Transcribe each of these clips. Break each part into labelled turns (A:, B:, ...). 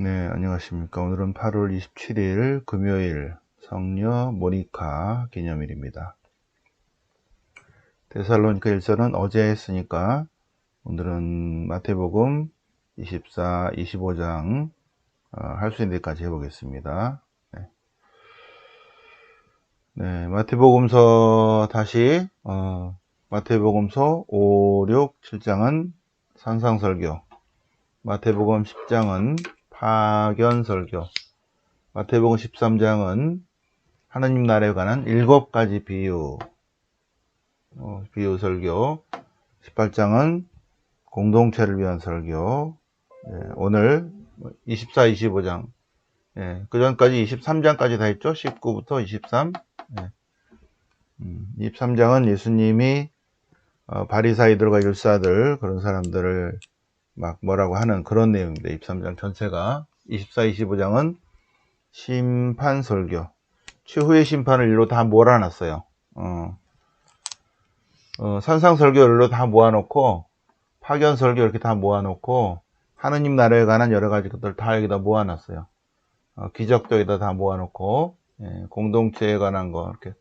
A: 네, 안녕하십니까. 오늘은 8월 27일 금요일 성녀 모니카 기념일입니다. 데살로니카 1서는 어제 했으니까 오늘은 마태복음 24, 25장 어, 할수 있는 데까지 해보겠습니다. 네. 네, 마태복음서 다시 어, 마태복음서 5, 6, 7장은 산상설교 마태복음 10장은 파견설교. 마태복음 13장은 하느님 나라에 관한 일곱 가지 비유. 어, 비유 설교. 18장은 공동체를 위한 설교. 예, 오늘 24, 25장. 예, 그 전까지 23장까지 다 했죠? 19부터 23 예. 음, 23장은 예수님이 어, 바리사이들과 율사들 그런 사람들을 막 뭐라고 하는 그런 내용입니다. 23장 전체가 24, 25장은 심판 설교 최후의 심판을 일로 다 몰아놨어요. 어, 어, 산상 설교 일로 다 모아놓고 파견 설교 이렇게 다 모아놓고 하느님 나라에 관한 여러 가지 것들 다 여기다 모아놨어요. 어, 기적도 여기다 다 모아놓고 예, 공동체에 관한 거 이렇게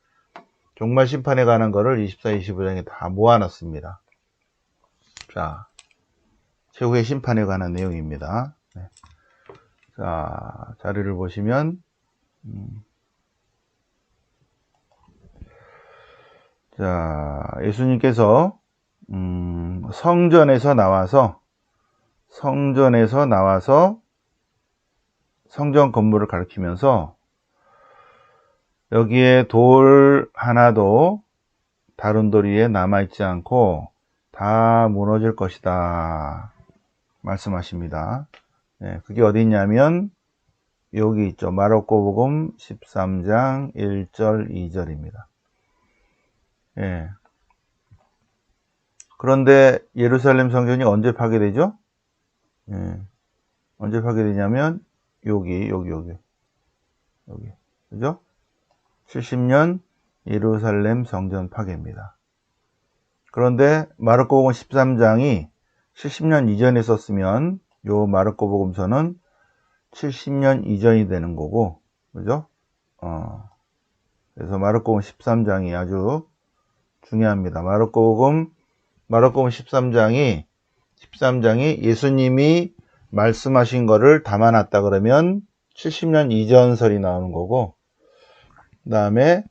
A: 종말 심판에 관한 거를 24, 25장에 다 모아놨습니다. 자, 최후의 심판에 관한 내용입니다. 네. 자, 자료를 보시면, 음. 자, 예수님께서, 음, 성전에서 나와서, 성전에서 나와서 성전 건물을 가리키면서 여기에 돌 하나도 다른 돌 위에 남아있지 않고 다 무너질 것이다. 말씀하십니다. 네, 그게 어디 있냐면 여기 있죠. 마르코복음 13장 1절 2절입니다. 예. 그런데 예루살렘 성전이 언제 파괴되죠? 예. 언제 파괴되냐면 여기 여기 여기 여기 그죠? 70년 예루살렘 성전 파괴입니다. 그런데 마르코복음 13장이 70년 이전에 썼으면 요 마르코 복음서는 70년 이전이 되는 거고 그죠? 어. 그래서 마르코복음 13장이 아주 중요합니다. 마르코복음 마르코복음 13장이 13장이 예수님이 말씀하신 거를 담아놨다 그러면 70년 이전설이 나오는 거고 그 다음에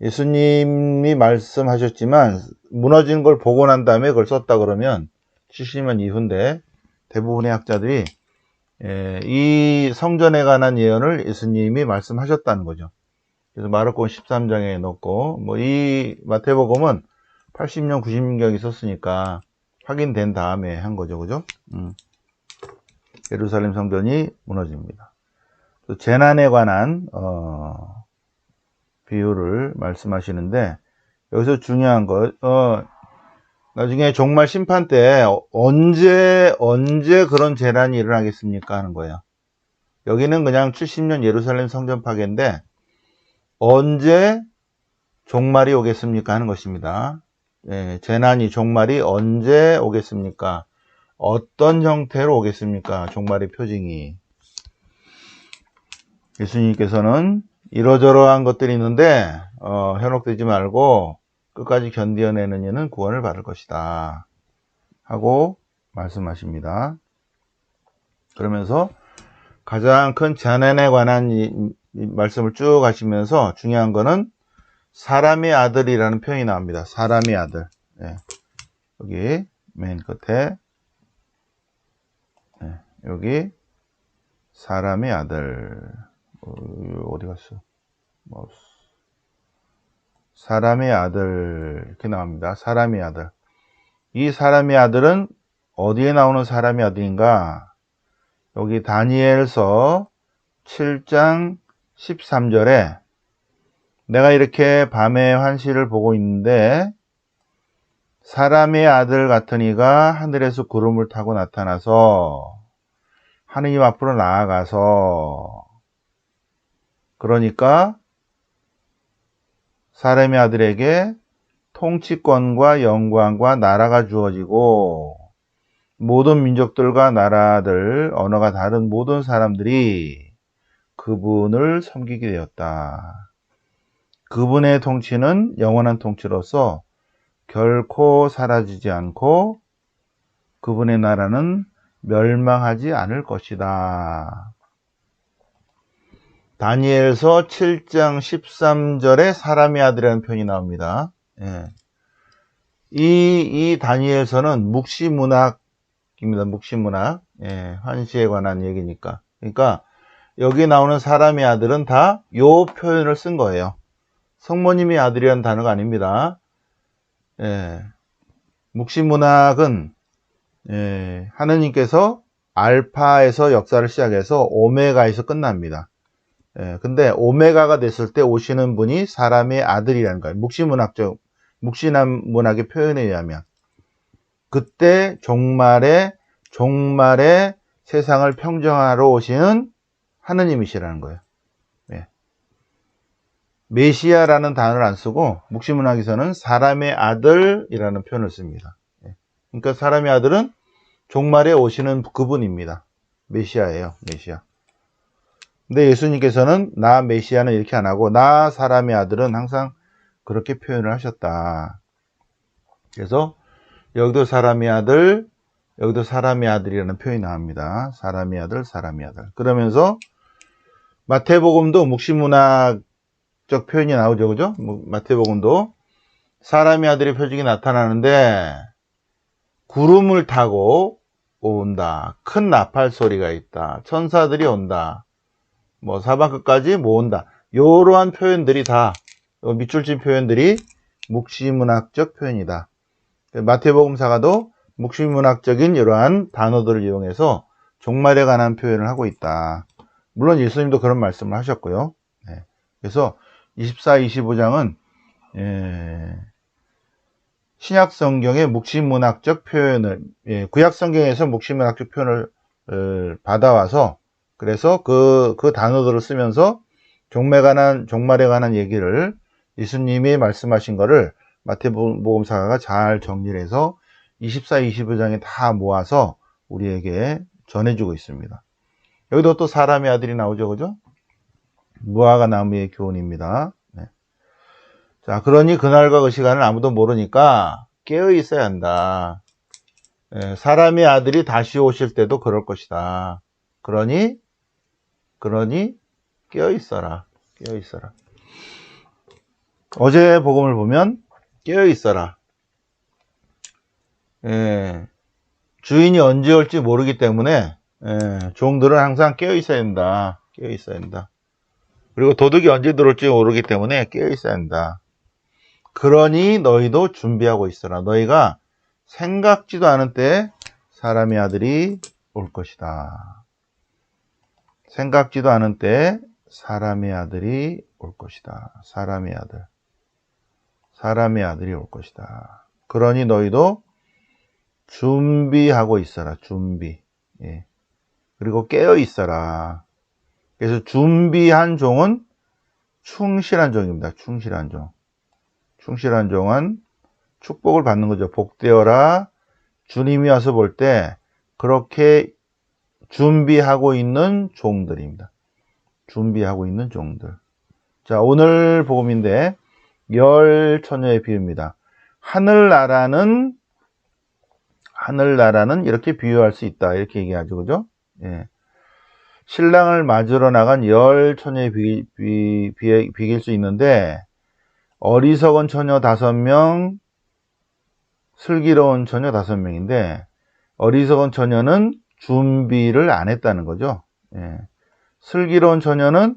A: 예수님이 말씀하셨지만 무너진 걸 보고 난 다음에 그걸 썼다 그러면 70년 이후인데 대부분의 학자들이 예, 이 성전에 관한 예언을 예수님이 말씀하셨다는 거죠. 그래서 마르코 13장에 넣고 뭐 이 마태복음은 80년 90년경이 썼으니까 확인된 다음에 한 거죠. 그죠? 음. 예루살렘 성전이 무너집니다. 또 재난에 관한 어, 비유를 말씀하시는데 여기서 중요한 것 어, 나중에 종말 심판 때 언제 언제 그런 재난이 일어나겠습니까 하는 거예요. 여기는 그냥 70년 예루살렘 성전 파괴인데 언제 종말이 오겠습니까 하는 것입니다. 예, 재난이 종말이 언제 오겠습니까? 어떤 형태로 오겠습니까? 종말의 표징이. 예수님께서는 이러저러한 것들이 있는데 어, 현혹되지 말고 끝까지 견디어내는 이는 구원을 받을 것이다. 하고 말씀하십니다. 그러면서 가장 큰 재난에 관한 이, 이 말씀을 쭉 하시면서 중요한 거는 사람의 아들이라는 표현이 나옵니다. 사람의 아들. 네. 여기 맨 끝에 네. 여기 사람의 아들 어, 어디 갔어? 마우스. 사람의 아들 이렇게 나옵니다. 사람의 아들. 이 사람의 아들은 어디에 나오는 사람의 아들인가? 여기 다니엘서 7장 13절에 내가 이렇게 밤에 환시를 보고 있는데 사람의 아들 같은 이가 하늘에서 구름을 타고 나타나서 하느님 앞으로 나아가서 그러니까 사람의 아들에게 통치권과 영광과 나라가 주어지고 모든 민족들과 나라들, 언어가 다른 모든 사람들이 그분을 섬기게 되었다. 그분의 통치는 영원한 통치로서 결코 사라지지 않고 그분의 나라는 멸망하지 않을 것이다. 다니엘서 7장 13절에 사람의 아들이라는 표현이 나옵니다. 예. 이, 이 다니엘서는 묵시문학입니다. 묵시문학. 예, 환시에 관한 얘기니까. 그러니까 여기 나오는 사람의 아들은 다 요 표현을 쓴 거예요. 성모님의 아들이라는 단어가 아닙니다. 예, 묵시문학은 예, 하느님께서 알파에서 역사를 시작해서 오메가에서 끝납니다. 예, 근데 오메가가 됐을 때 오시는 분이 사람의 아들이라는 거예요. 묵시문학적, 묵시남 문학의 표현에 의하면. 그때 종말에, 종말에 세상을 평정하러 오시는 하느님이시라는 거예요. 예. 메시아라는 단어를 안 쓰고 묵시문학에서는 사람의 아들이라는 표현을 씁니다. 예. 그러니까 사람의 아들은 종말에 오시는 그분입니다. 메시아예요. 메시아. 근데 예수님께서는 나 메시아는 이렇게 안 하고 나 사람의 아들은 항상 그렇게 표현을 하셨다. 그래서 여기도 사람의 아들, 여기도 사람의 아들이라는 표현이 나옵니다. 사람의 아들, 사람의 아들. 그러면서 마태복음도 묵시문학적 표현이 나오죠. 그죠? 마태복음도 사람의 아들의 표적이 나타나는데 구름을 타고 온다. 큰 나팔 소리가 있다. 천사들이 온다. 뭐 사방 끝까지 모은다. 이러한 표현들이 다 밑줄 친 표현들이 묵시문학적 표현이다. 마태복음 사가도 묵시문학적인 이러한 단어들을 이용해서 종말에 관한 표현을 하고 있다. 물론 예수님도 그런 말씀을 하셨고요. 네. 그래서 24, 25장은 예, 신약 성경의 묵시문학적 표현을 예, 구약 성경에서 묵시문학적 표현을 어, 받아와서 그래서 그, 그 단어들을 쓰면서 종말에 관한, 종말에 관한 얘기를 예수님이 말씀하신 거를 마태복음사가 잘 정리를 해서 24, 25장에 다 모아서 우리에게 전해주고 있습니다. 여기도 또 사람의 아들이 나오죠, 그죠? 무화과 나무의 교훈입니다. 네. 자, 그러니 그날과 그 시간을 아무도 모르니까 깨어 있어야 한다. 네, 사람의 아들이 다시 오실 때도 그럴 것이다. 그러니 그러니 깨어 있어라. 깨어 있어라. 어제 복음을 보면 깨어 있어라. 예, 주인이 언제 올지 모르기 때문에 예, 종들은 항상 깨어 있어야 된다. 깨어 있어야 된다. 그리고 도둑이 언제 들어올지 모르기 때문에 깨어 있어야 된다. 그러니 너희도 준비하고 있어라. 너희가 생각지도 않은 때 사람의 아들이 올 것이다. 생각지도 않은 때 사람의 아들이 올 것이다. 사람의 아들. 사람의 아들이 올 것이다. 그러니 너희도 준비하고 있어라. 준비. 예. 그리고 깨어 있어라. 그래서 준비한 종은 충실한 종입니다. 충실한 종. 충실한 종은 축복을 받는 거죠. 복되어라. 주님이 와서 볼 때 그렇게 준비하고 있는 종들입니다. 준비하고 있는 종들. 자, 오늘 복음인데 열 처녀의 비유입니다. 하늘나라는 하늘나라는 이렇게 비유할 수 있다. 이렇게 얘기하죠. 그죠? 예. 신랑을 맞으러 나간 열 처녀의 비, 비, 비, 비길 수 있는데 어리석은 처녀 다섯 명, 슬기로운 처녀 다섯 명인데 어리석은 처녀는 준비를 안 했다는 거죠. 예. 슬기로운 처녀는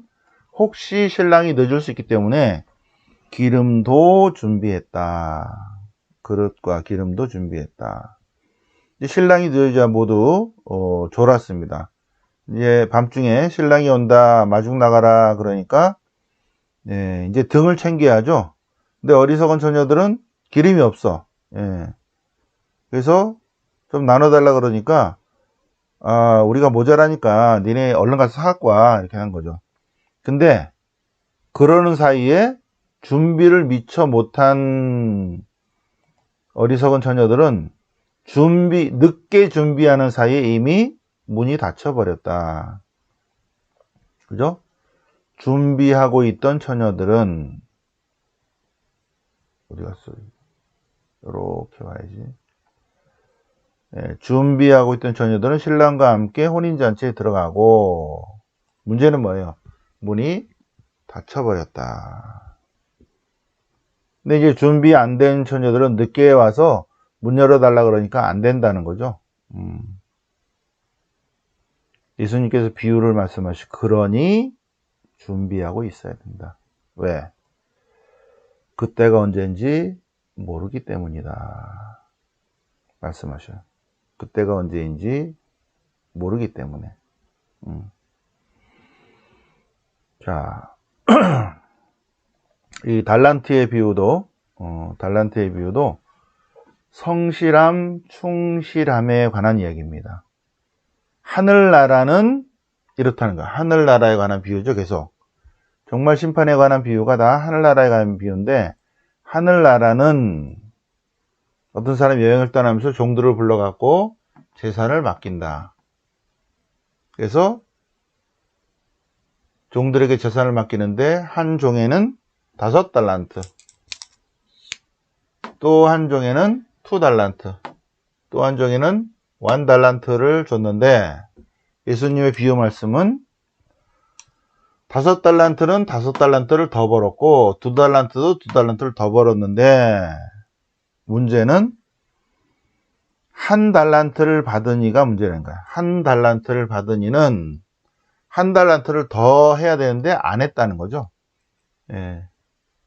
A: 혹시 신랑이 늦을 수 있기 때문에 기름도 준비했다. 그릇과 기름도 준비했다. 신랑이 늦어야 모두 어, 졸았습니다. 이제 밤중에 신랑이 온다 마중 나가라 그러니까 예, 이제 등을 챙겨야죠. 근데 어리석은 처녀들은 기름이 없어. 예. 그래서 좀 나눠달라 그러니까 아, 우리가 모자라니까 니네 얼른 가서 사갖고 와. 이렇게 한 거죠. 근데, 그러는 사이에 준비를 미처 못한 어리석은 처녀들은 준비, 늦게 준비하는 사이에 이미 문이 닫혀버렸다. 그죠? 준비하고 있던 처녀들은, 어디 갔어? 이렇게 와야지. 예, 준비하고 있던 처녀들은 신랑과 함께 혼인잔치에 들어가고, 문제는 뭐예요? 문이 닫혀버렸다. 근데 이제 준비 안 된 처녀들은 늦게 와서 문 열어달라 그러니까 안 된다는 거죠. 음. 예수님께서 비유를 말씀하시 그러니 준비하고 있어야 된다. 왜? 그때가 언제인지 모르기 때문이다. 말씀하셔요. 그때가 언제인지 모르기 때문에. 음. 자, 이 달란트의 비유도, 어, 달란트의 비유도 성실함, 충실함에 관한 이야기입니다. 하늘나라는 이렇다는 거야. 하늘나라에 관한 비유죠, 계속. 정말 심판에 관한 비유가 다 하늘나라에 관한 비유인데, 하늘나라는 어떤 사람이 여행을 떠나면서 종들을 불러갖고 재산을 맡긴다. 그래서 종들에게 재산을 맡기는데 한 종에는 다섯 달란트, 또 한 종에는 투 달란트, 또 한 종에는 원 달란트를 줬는데 예수님의 비유 말씀은 다섯 달란트는 다섯 달란트를 더 벌었고 두 달란트도 두 달란트를 더 벌었는데 문제는 한 달란트를 받은 이가 문제라는 거야. 한 달란트를 받은 이는 한 달란트를 더 해야 되는데 안 했다는 거죠. 예.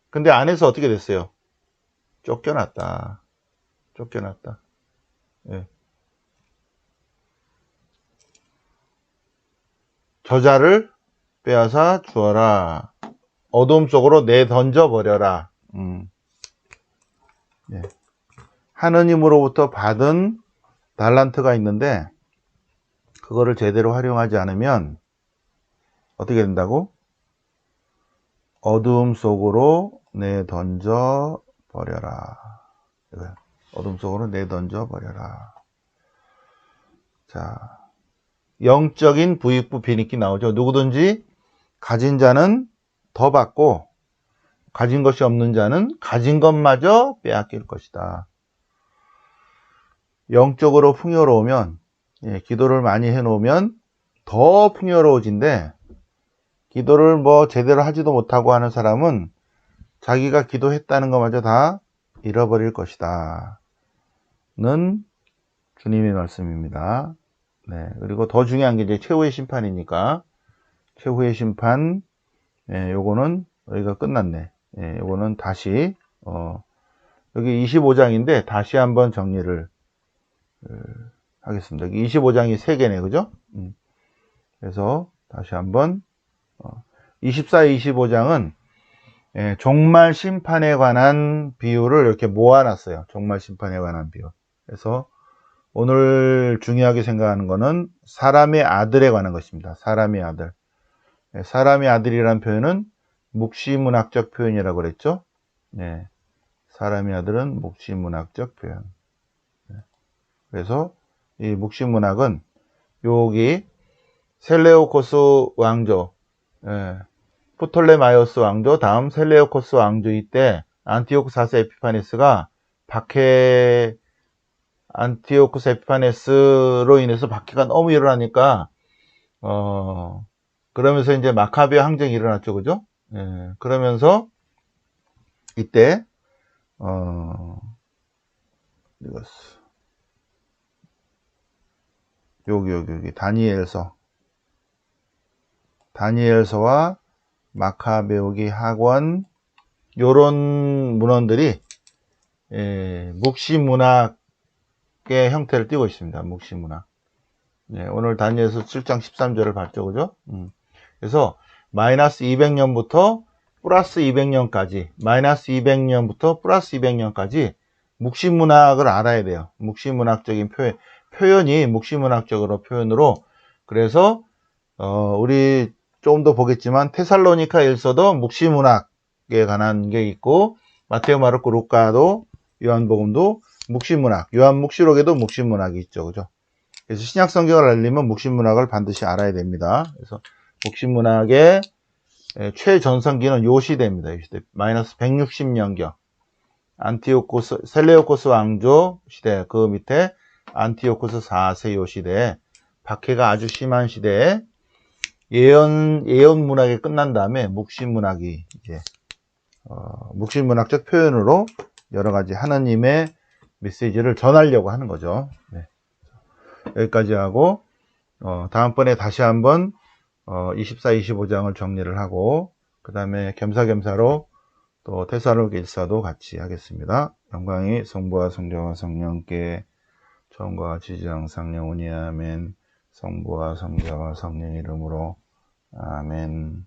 A: 근데 안 해서 어떻게 됐어요? 쫓겨났다. 쫓겨났다. 예. 저자를 빼앗아 주어라. 어둠 속으로 내던져 버려라. 음. 예. 하느님으로부터 받은 달란트가 있는데 그거를 제대로 활용하지 않으면 어떻게 된다고? 어둠 속으로 내던져 버려라. 어둠 속으로 내던져 버려라. 자, 영적인 부익부 빈익기 나오죠. 누구든지 가진 자는 더 받고 가진 것이 없는 자는 가진 것마저 빼앗길 것이다. 영적으로 풍요로우면 예, 기도를 많이 해놓으면 더 풍요로워진데 기도를 뭐 제대로 하지도 못하고 하는 사람은 자기가 기도했다는 것마저 다 잃어버릴 것이다. 는 주님의 말씀입니다. 네. 그리고 더 중요한 게 이제 최후의 심판이니까 최후의 심판 예, 요거는 여기가 끝났네. 예, 요거는 다시 어, 여기 25장인데 다시 한번 정리를 어, 하겠습니다. 여기 25장이 3개네. 그죠? 음. 그래서 다시 한번 어, 24, 25장은 예, 종말 심판에 관한 비유를 이렇게 모아놨어요. 종말 심판에 관한 비유. 그래서 오늘 중요하게 생각하는 것은 사람의 아들에 관한 것입니다. 사람의 아들. 예, 사람의 아들이라는 표현은 묵시문학적 표현이라고 그랬죠. 네. 사람의 아들은 묵시문학적 표현. 네. 그래서 이 묵시문학은 여기 셀레오코스 왕조, 예, 프톨레마이오스 왕조, 다음 셀레오코스 왕조 이 때 안티오크 4세 에피파네스가 박해 안티오쿠스 에피파네스로 인해서 박해가 너무 일어나니까 어 그러면서 이제 마카베 항쟁이 일어났죠, 그죠? 예, 그러면서 이때 어 이것스 여기 여기 여기 다니엘서 다니엘서와 마카베오기 학원 요런 문헌들이 예, 묵시문학 의 형태를 띠고 있습니다. 묵시문화. 네, 오늘 다니엘서 7장 13절을 봤죠. 그죠? 음. 그래서 마이너스 200년부터 플러스 200년까지 마이너스 200년부터 플러스 200년까지 묵시문학을 알아야 돼요. 묵시문학적인 표현, 표현이 묵시문학적으로 표현으로 그래서 어, 우리 조금 더 보겠지만 테살로니카 일서도 묵시문학에 관한 게 있고 마테오 마르코 루카도 요한복음도 묵시문학, 요한 묵시록에도 묵시문학이 있죠. 그죠? 그래서 신약 성경을 알려면 묵시문학을 반드시 알아야 됩니다. 그래서 묵시문학의 예, 최전성기는 요 시대입니다. 이 시대. 마이너스 160년경. 안티오코스, 셀레오코스 왕조 시대, 그 밑에 안티오코스 4세 요 시대에 박해가 아주 심한 시대에 예언, 예언 문학이 끝난 다음에 묵신 문학이 이제, 어, 묵신 문학적 표현으로 여러 가지 하나님의 메시지를 전하려고 하는 거죠. 네. 여기까지 하고, 어, 다음번에 다시 한번, 어, 24, 25장을 정리를 하고, 그 다음에 겸사겸사로 또 테사로그 일사도 같이 하겠습니다. 영광이 성부와 성자와 성령께 처음과 지지장 상령 오니 아멘. 성부와 성자와 성령 이름으로. 아멘